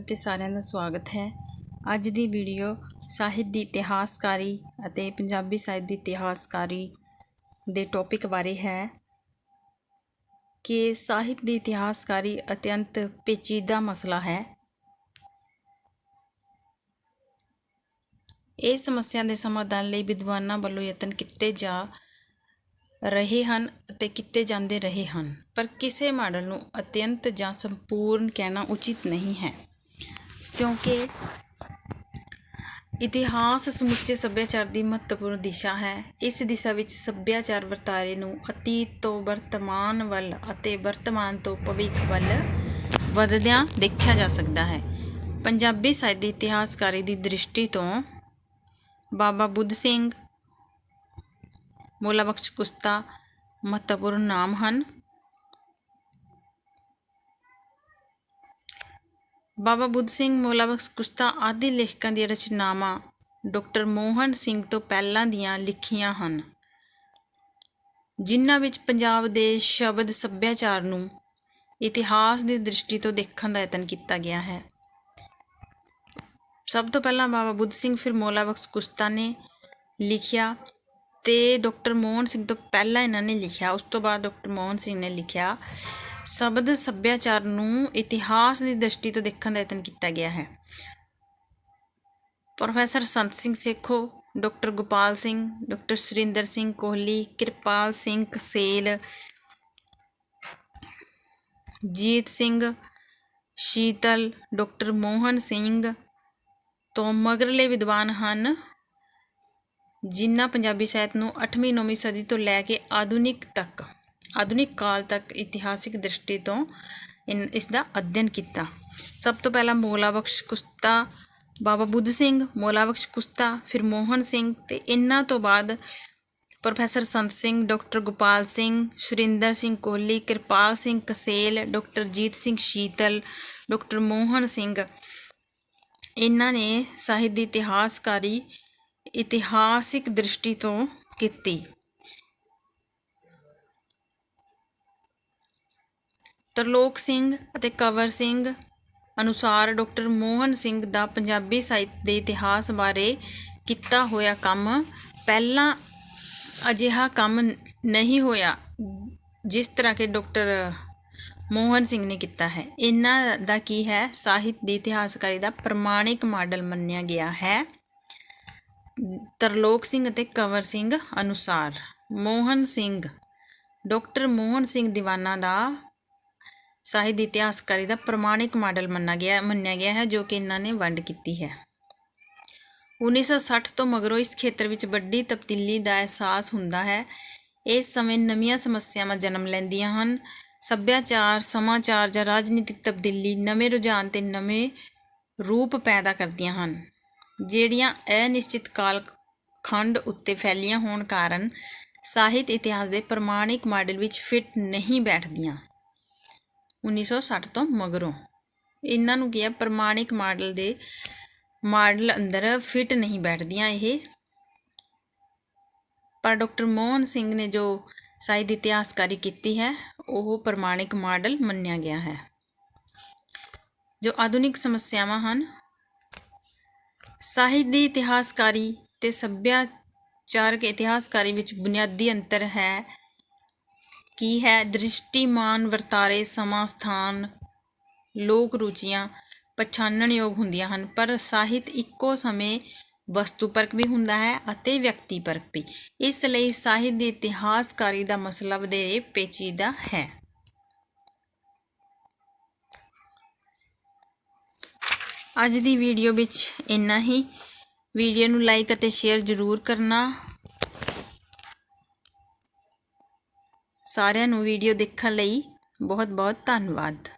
ਤੇ ਸਾਰਿਆਂ ਦਾ ਸਵਾਗਤ ਹੈ। ਅੱਜ ਦੀ ਵੀਡੀਓ ਸਾਹਿਤ ਦੀ ਇਤਿਹਾਸਕਾਰੀ ਅਤੇ ਪੰਜਾਬੀ ਸਾਹਿਤ ਦੀ ਇਤਿਹਾਸਕਾਰੀ ਦੇ ਟੌਪਿਕ ਬਾਰੇ ਹੈ। ਕਿ ਸਾਹਿਤ ਦੀ ਇਤਿਹਾਸਕਾਰੀ ਅਤਿਅੰਤ ਪੇਚੀਦਾ ਮਸਲਾ ਹੈ। ਇਹ ਸਮੱਸਿਆ ਦੇ ਸਮਾਧਾਨ ਲਈ ਵਿਦਵਾਨਾਂ ਵੱਲੋਂ ਯਤਨ ਕੀਤੇ ਜਾ ਰਹੇ ਹਨ ਅਤੇ ਕੀਤੇ ਜਾਂਦੇ ਰਹੇ ਹਨ। ਪਰ ਕਿਸੇ ਮਾਡਲ ਨੂੰ ਅਤਿਅੰਤ ਜਾਂ ਸੰਪੂਰਨ ਕਹਿਣਾ ਉਚਿਤ ਨਹੀਂ ਹੈ। ਕਿਉਂਕਿ ਇਤਿਹਾਸ ਸਮੁੱਚੇ ਸੱਭਿਆਚਾਰ ਦੀ ਮਹੱਤਵਪੂਰਨ ਦਿਸ਼ਾ ਹੈ। ਇਸ ਦਿਸ਼ਾ ਵਿੱਚ ਸੱਭਿਆਚਾਰ ਵਰਤਾਰੇ ਨੂੰ ਅਤੀਤ ਤੋਂ ਵਰਤਮਾਨ ਵੱਲ ਅਤੇ ਵਰਤਮਾਨ ਤੋਂ ਭਵਿੱਖ ਵੱਲ ਵਧਦਿਆਂ ਦੇਖਿਆ ਜਾ ਸਕਦਾ ਹੈ। ਪੰਜਾਬੀ ਸਾਹਿਤ ਦੀ ਇਤਿਹਾਸਕਾਰੀ ਦੀ ਦ੍ਰਿਸ਼ਟੀ ਤੋਂ ਬਾਬਾ ਬੁੱਧ ਸਿੰਘ, ਮੋਲਾ ਬਖਸ਼ ਕੁਸਤਾ ਮਹੱਤਵਪੂਰਨ ਨਾਮ ਹਨ। ਬਾਬਾ ਬੁੱਧ ਸਿੰਘ, ਮੋਲਾ ਬਖਸ਼ ਕੁਸਤਾ ਆਦਿ ਲੇਖਕਾਂ ਦੀਆਂ ਰਚਨਾਵਾਂ ਡਾਕਟਰ ਮੋਹਨ ਸਿੰਘ ਤੋਂ ਪਹਿਲਾਂ ਦੀਆਂ ਲਿਖੀਆਂ ਹਨ। ਜਿਨ੍ਹਾਂ ਵਿੱਚ ਪੰਜਾਬ ਦੇ ਸ਼ਬਦ ਸੱਭਿਆਚਾਰ ਨੂੰ ਇਤਿਹਾਸ ਦੀ ਦ੍ਰਿਸ਼ਟੀ ਤੋਂ ਦੇਖਣ ਦਾ ਯਤਨ ਕੀਤਾ ਗਿਆ ਹੈ। ਸਭ ਤੋਂ ਪਹਿਲਾਂ ਬਾਬਾ ਬੁੱਧ ਸਿੰਘ, ਫਿਰ ਮੋਲਾ ਬਖਸ਼ ਕੁਸਤਾ ਨੇ ਲਿਖਿਆ ਤੇ ਡਾਕਟਰ ਮੋਹਨ ਸਿੰਘ ਤੋਂ ਪਹਿਲਾਂ ਇਹਨਾਂ ਨੇ ਲਿਖਿਆ। ਉਸ ਤੋਂ ਬਾਅਦ ਡਾਕਟਰ ਮੋਹਨ ਸਿੰਘ ਨੇ ਲਿਖਿਆ ਸ਼ਬਦ ਸੱਭਿਆਚਾਰ ਨੂੰ ਇਤਿਹਾਸ ਦੀ ਦ੍ਰਿਸ਼ਟੀ ਤੋਂ ਦੇਖਣ ਦਾ ਯਤਨ ਕੀਤਾ ਗਿਆ ਹੈ। Professor Sant Singh Sekhon, doctor Gopal Singh, doctor Surinder Singh Kohli, Kirpal Singh Kasel, Jeet Singh Sheetal, doctor Mohan Singh ਤੋਂ ਮਗਰਲੇ ਵਿਦਵਾਨ ਹਨ, ਜਿਨ੍ਹਾਂ ਪੰਜਾਬੀ ਸਾਹਿਤ ਨੂੰ 8ਵੀਂ 9ਵੀਂ ਸਦੀ ਤੋਂ ਲੈ ਕੇ ਆਧੁਨਿਕ ਤੱਕ। ਆਧੁਨਿਕ ਕਾਲ ਤੱਕ ਇਤਿਹਾਸਿਕ ਦ੍ਰਿਸ਼ਟੀ ਤੋਂ ਇਨ, ਇਸ ਦਾ ਅਧਿਐਨ ਕੀਤਾ। ਸਭ ਤੋਂ ਪਹਿਲਾਂ ਮੋਲਾ ਬਖਸ਼ ਕੁਸਤਾ, ਬਾਬਾ ਬੁੱਧ ਸਿੰਘ, ਮੋਲਾ ਬਖਸ਼ ਕੁਸਤਾ, ਫਿਰ ਮੋਹਨ ਸਿੰਘ ਤੇ ਇਹਨਾਂ ਤੋਂ ਬਾਅਦ professor Sant Singh, doctor Gopal Singh, Surinder Singh Kohli, Kirpal Singh Kasel, doctor Jeet Singh Sheetal, doctor Mohan Singh. ਇਹਨਾਂ ਨੇ ਸਾਹਿਤ ਦੀ ਇਤਿਹਾਸਕਾਰੀ, ਇਤਿਹਾਸਿਕ ਦ੍ਰਿਸ਼ਟੀ ਤੋਂ ਕੀਤੀ। ਤਰਲੋਕ ਸਿੰਘ ਅਤੇ ਕੰਵਰ ਸਿੰਘ ਅਨੁਸਾਰ ਡਾਕਟਰ ਮੋਹਨ ਸਿੰਘ ਦਾ ਪੰਜਾਬੀ ਸਾਹਿਤ ਦੇ ਇਤਿਹਾਸ ਬਾਰੇ ਕੀਤਾ ਹੋਇਆ ਕੰਮ ਪਹਿਲਾਂ ਅਜਿਹਾ ਕੰਮ ਨਹੀਂ ਹੋਇਆ, ਜਿਸ ਤਰ੍ਹਾਂ ਕਿ ਡਾਕਟਰ ਮੋਹਨ ਸਿੰਘ ਨੇ ਕੀਤਾ ਹੈ। ਇਹਨਾਂ ਦਾ ਕੀ ਹੈ? ਸਾਹਿਤ ਦੀ ਇਤਿਹਾਸਕਾਰੀ ਦਾ ਪ੍ਰਮਾਣਿਕ ਮਾਡਲ ਮੰਨਿਆ ਗਿਆ ਹੈ। ਤਰਲੋਕ ਸਿੰਘ ਅਤੇ ਕੰਵਰ ਸਿੰਘ ਅਨੁਸਾਰ ਮੋਹਨ ਸਿੰਘ, ਡਾਕਟਰ ਮੋਹਨ ਸਿੰਘ ਦੀਵਾਨਾ ਦਾ ਸਾਹਿਤ ਦੀ ਇਤਿਹਾਸਕਾਰੀ ਦਾ ਪ੍ਰਮਾਣਿਕ ਮਾਡਲ ਮੰਨਿਆ ਗਿਆ ਮੰਨਿਆ ਗਿਆ ਹੈ, ਜੋ ਕਿ ਇਹਨਾਂ ਨੇ ਵੰਡ ਕੀਤੀ ਹੈ। 1960 ਤੋਂ ਮਗਰੋਂ ਇਸ ਖੇਤਰ ਵਿੱਚ ਵੱਡੀ ਤਬਦੀਲੀ ਦਾ ਅਹਿਸਾਸ ਹੁੰਦਾ ਹੈ। ਇਸ ਸਮੇਂ ਨਵੀਆਂ ਸਮੱਸਿਆਵਾਂ ਜਨਮ ਲੈਂਦੀਆਂ ਹਨ। ਸੱਭਿਆਚਾਰ, ਸਮਾਚਾਰ ਜਾਂ ਰਾਜਨੀਤਿਕ ਤਬਦੀਲੀ ਨਵੇਂ ਰੁਝਾਨ ਤੇ ਨਵੇਂ ਰੂਪ ਪੈਦਾ ਕਰਦੀਆਂ ਹਨ, ਜਿਹੜੀਆਂ ਅਨਿਸ਼ਚਿਤ ਕਾਲ ਖੰਡ ਉੱਤੇ ਫੈਲੀਆਂ ਹੋਣ ਕਾਰਨ ਸਾਹਿਤ ਇਤਿਹਾਸ ਦੇ ਪ੍ਰਮਾਣਿਕ ਮਾਡਲ ਵਿੱਚ ਫਿੱਟ ਨਹੀਂ ਬੈਠਦੀਆਂ। 1960 ਤੋਂ ਮਗਰੋਂ। ਇਹਨਾਂ ਨੂੰ ਕੀ ਹੈ ਪ੍ਰਮਾਣਿਕ ਮਾਡਲ ਦੇ ਮਾਡਲ ਅੰਦਰ ਫਿੱਟ ਨਹੀਂ ਬੈਠਦੀਆਂ ਇਹ। ਪਰ ਡਾਕਟਰ ਮੋਹਨ ਸਿੰਘ ਨੇ ਜੋ ਸਾਹਿਤ ਇਤਿਹਾਸਕਾਰੀ ਕੀਤੀ ਹੈ, ਉਹ ਪ੍ਰਮਾਣਿਕ ਮਾਡਲ ਮੰਨਿਆ ਗਿਆ ਹੈ। ਜੋ ਆਧੁਨਿਕ ਸਮੱਸਿਆਵਾਂ ਹਨ, ਸਾਹਿਤ ਦੀ ਇਤਿਹਾਸਕਾਰੀ ਤੇ ਸੱਭਿਆਚਾਰਕ ਇਤਿਹਾਸਕਾਰੀ ਵਿੱਚ ਬੁਨਿਆਦੀ ਅੰਤਰ ਹੈ ਕੀ ਹੈ? ਦ੍ਰਿਸ਼ਟੀਮਾਨ ਵਰਤਾਰੇ ਸਮਾਂ ਸਥਾਨ ਲੋਕ ਰੁਚੀਆਂ ਪਛਾਣਨਯੋਗ ਹੁੰਦੀਆਂ ਹਨ, ਪਰ ਸਾਹਿਤ ਇੱਕੋ ਸਮੇਂ ਵਸਤੂਪਰਕ ਵੀ ਹੁੰਦਾ ਹੈ ਅਤੇ ਵਿਅਕਤੀਪਰਕ ਵੀ। ਇਸ ਲਈ ਸਾਹਿਤ ਦੀ ਇਤਿਹਾਸਕਾਰੀ ਦਾ ਮਸਲਾ ਵਧੇਰੇ ਪੇਚੀਦਾ ਹੈ। ਅੱਜ ਦੀ ਵੀਡੀਓ ਵਿੱਚ ਇੰਨਾ ਹੀ। ਵੀਡੀਓ ਨੂੰ ਲਾਈਕ ਅਤੇ ਸ਼ੇਅਰ ਜ਼ਰੂਰ ਕਰਨਾ। ਸਾਰਿਆਂ ਨੂੰ ਵੀਡੀਓ ਦੇਖਣ ਲਈ ਬਹੁਤ ਬਹੁਤ ਧੰਨਵਾਦ।